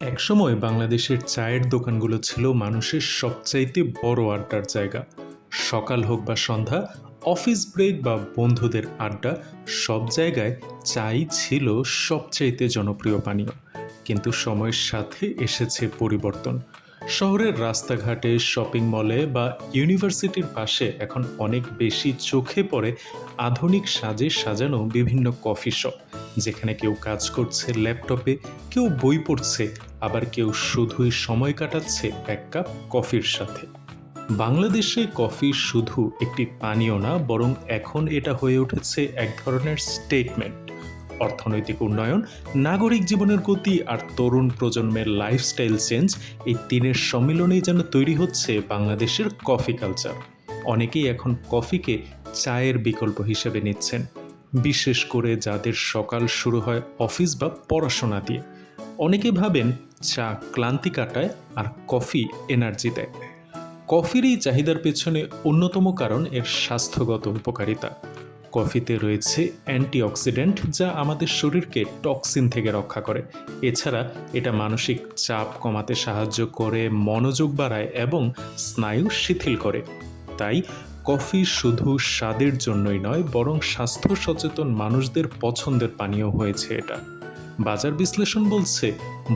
একসময় বাংলাদেশের চায়ের দোকানগুলো ছিল মানুষের সবচাইতে বড় আড্ডার জায়গা। সকাল হোক বা সন্ধ্যা, অফিস ব্রেক বা বন্ধুদের আড্ডা, সব জায়গায় চাই ছিল সবচাইতে জনপ্রিয় পানীয়। কিন্তু সময়ের সাথে এসেছে পরিবর্তন। শহরের রাস্তাঘাটে শপিং মলে বা ইউনিভার্সিটির পাশে এখন অনেক বেশি চোখে পড়ে আধুনিক সাজে সাজানো বিভিন্ন কফি শপ যেখানে কেউ কাজ করছে ল্যাপটপে কেউ বই পড়ছে, আবার কেউ শুধুই সময় কাটাচ্ছে এক কাপ কফির সাথে। বাংলাদেশে কফি শুধু একটি পানীয় না, বরং এখন এটা হয়ে উঠেছে এক ধরনের স্টেটমেন্ট অর্থনৈতিক উন্নয়ন, নাগরিক জীবনের গতি আর তরুণ প্রজন্মের লাইফস্টাইল চেঞ্জ এই তিনের সম্মিলনেই যেন তৈরি হচ্ছে বাংলাদেশের কফি কালচার অনেকেই এখন কফিকে চায়ের বিকল্প হিসেবে নিচ্ছেন, বিশেষ করে যাদের সকাল শুরু হয় অফিস বা পড়াশোনা দিয়ে। অনেকে ভাবেন চা ক্লান্তি কাটায় আর কফি এনার্জি দেয়। কফির এই চাহিদার পেছনে অন্যতম কারণ এর স্বাস্থ্যগত উপকারিতা। কফিতে রয়েছে অ্যান্টিঅক্সিডেন্ট যা আমাদের শরীরকে টক্সিন থেকে রক্ষা করে। এছাড়া এটা মানসিক চাপ কমাতে সাহায্য করে, মনোযোগ বাড়ায় এবং স্নায়ু শিথিল করে। তাই কফি শুধু স্বাদের জন্যই নয়, বরং স্বাস্থ্য সচেতন মানুষদের পছন্দের পানীয় হয়েছে এটা। বাজার বিশ্লেষণ বলছে,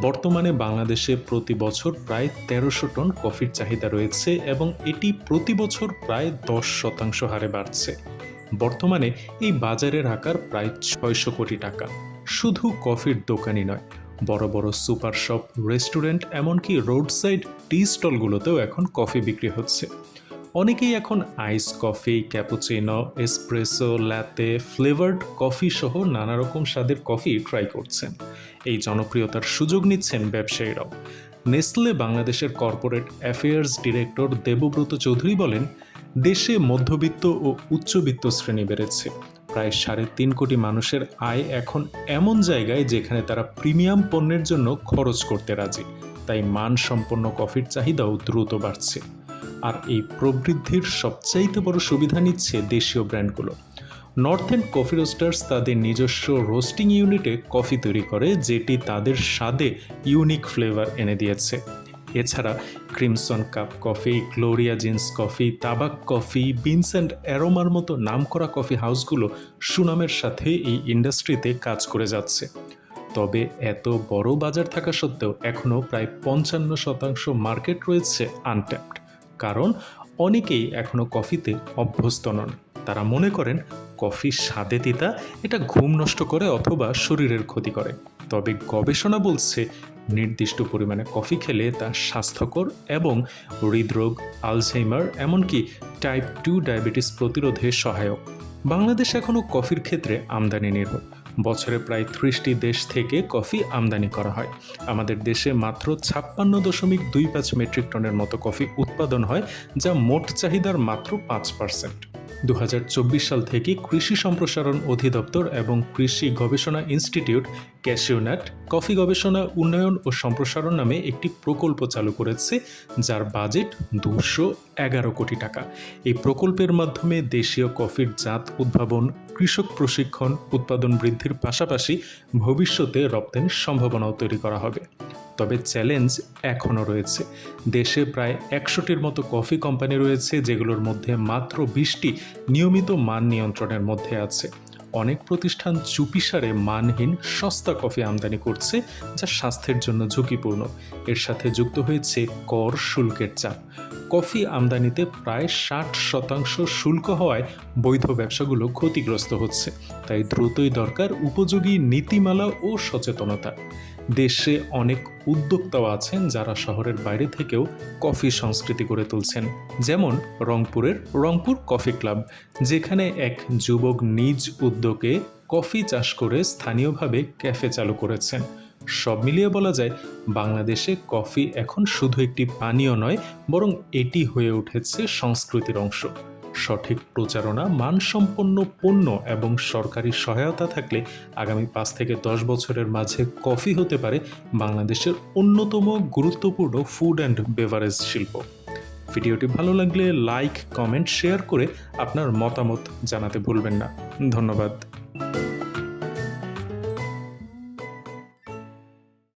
বর্তমানে বাংলাদেশে প্রতি বছর প্রায় তেরোশো টন কফির চাহিদা রয়েছে এবং এটি প্রতি বছর প্রায় দশ শতাংশ হারে বাড়ছে। বর্তমানে এই বাজারের আকার প্রায় ছয়শো কোটি টাকা। শুধু কফির দোকানই নয়, বড় বড় সুপার শপ, রেস্টুরেন্ট, এমনকি রোড সাইড টি স্টলগুলোতেও এখন কফি বিক্রি হচ্ছে। অনেকেই এখন ice coffee, cappuccino, espresso, latte, flavoured coffee সহ নানা রকম স্বাদের কফি ট্রাই করছেন। এই জনপ্রিয়তার সুযোগ নিচ্ছেন ব্যবসায়ীরাও। নেসলে বাংলাদেশের corporate affairs director Debabrata Chowdhury বলেন দেশে মধ্যবিত্ত ও উচ্চবিত্ত শ্রেণি বেড়েছে। প্রায় সাড়ে তিন কোটি মানুষের আয় এখন এমন জায়গায় যেখানে তারা প্রিমিয়াম পণ্যের জন্য খরচ করতে রাজি। তাই মানসম্পন্ন কফির চাহিদাও দ্রুত বাড়ছে। আর এই প্রবৃদ্ধির সবচাইতে বড় সুবিধা নিচ্ছে দেশীয় ব্র্যান্ডগুলো। নর্থ এন্ড কফি রোস্টার্স তাদের নিজস্ব রোস্টিং ইউনিটে কফি তৈরি করে, যেটি তাদের স্বাদে ইউনিক ফ্লেভার এনে দিয়েছে। এছাড়া crimson cup coffee Gloria Jeans coffee Tabak coffee beans and অ্যারোমার মতো নামকরা কফি হাউসগুলো সুনামের সাথে এই ইন্ডাস্ট্রিতে কাজ করে যাচ্ছে। তবে এত বড় বাজার থাকা সত্ত্বেও এখনও প্রায় পঞ্চান্ন শতাংশ মার্কেট রয়েছে আনট্যাপড কারণ অনেকেই এখনও কফিতে অভ্যস্ত নন। তারা মনে করেন কফি স্বাদে তিতা, এটা ঘুম নষ্ট করে অথবা শরীরের ক্ষতি করে। তবে গবেষণা বলছে নির্দিষ্ট পরিমাণে কফি খেলে তা স্বাস্থ্যকর এবং হৃদরোগ আলঝেইমার এমনকি টাইপ টু ডায়াবেটিস প্রতিরোধে সহায়ক। বাংলাদেশ এখনও কফির ক্ষেত্রে আমদানি নির্ভর। বছরে প্রায় ত্রিশটি দেশ থেকে কফি আমদানি করা হয়। আমাদের দেশে মাত্র ছাপ্পান্ন দশমিক দুই পাঁচ মেট্রিক টনের মতো কফি উৎপাদন হয়, যা মোট চাহিদার মাত্র পাঁচ পার্সেন্ট দু হাজার চব্বিশ সাল থেকে কৃষি সম্প্রসারণ অধিদপ্তর এবং কৃষি গবেষণা ইনস্টিটিউট ক্যাশিওনাট কফি গবেষণা, উন্নয়ন ও সম্প্রসারণ নামে একটি প্রকল্প চালু করেছে, যার বাজেট দুশো এগারো কোটি টাকা। এই প্রকল্পের মাধ্যমে দেশীয় কফির জাত উদ্ভাবন, কৃষক প্রশিক্ষণ, উৎপাদন বৃদ্ধির পাশাপাশি ভবিষ্যতে রপ্তানির সম্ভাবনাও তৈরি করা হবে। তবে চ্যালেঞ্জ এখনও রয়েছে। দেশে প্রায় একশোটির মতো কফি কোম্পানি রয়েছে, যেগুলোর মধ্যে মাত্র বিশটি নিয়মিত মান নিয়ন্ত্রণের মধ্যে আছে। অনেক প্রতিষ্ঠান চুপিসারে মানহীন, সস্তা কফি আমদানি করছে, যা স্বাস্থ্যের জন্য ঝুঁকিপূর্ণ। এর সাথে যুক্ত হয়েছে কর শুল্কের চাপ। কফি আমদানিতে প্রায় ষাট শতাংশ শুল্ক হওয়ায় বৈধ ব্যবসাগুলো ক্ষতিগ্রস্ত হচ্ছে, তাই দ্রুতই দরকার উপযোগী নীতিমালা ও সচেতনতা। দেশে অনেক উদ্যোক্তাও আছেন যারা শহরের বাইরে থেকেও কফি সংস্কৃতি গড়ে তুলছেন। যেমন রংপুরের রংপুর কফি ক্লাব, যেখানে এক যুবক নিজ উদ্যোগে কফি চাষ করে স্থানীয়ভাবে ক্যাফে চালু করেছেন। সব মিলিয়ে বলা যায়, বাংলাদেশে কফি এখন শুধু একটি পানীয় নয়, বরং এটি হয়ে উঠেছে সংস্কৃতির অংশ। সঠিক প্রচারণা, মানসম্পন্ন পণ্য এবং সরকারি সহায়তা থাকলে আগামী পাঁচ থেকে দশ বছরের মাঝে কফি হতে পারে বাংলাদেশের অন্যতম গুরুত্বপূর্ণ ফুড অ্যান্ড বেভারেজ শিল্প। ভিডিওটি ভালো লাগলে লাইক কমেন্ট শেয়ার করে আপনার মতামত জানাতে ভুলবেন না। ধন্যবাদ।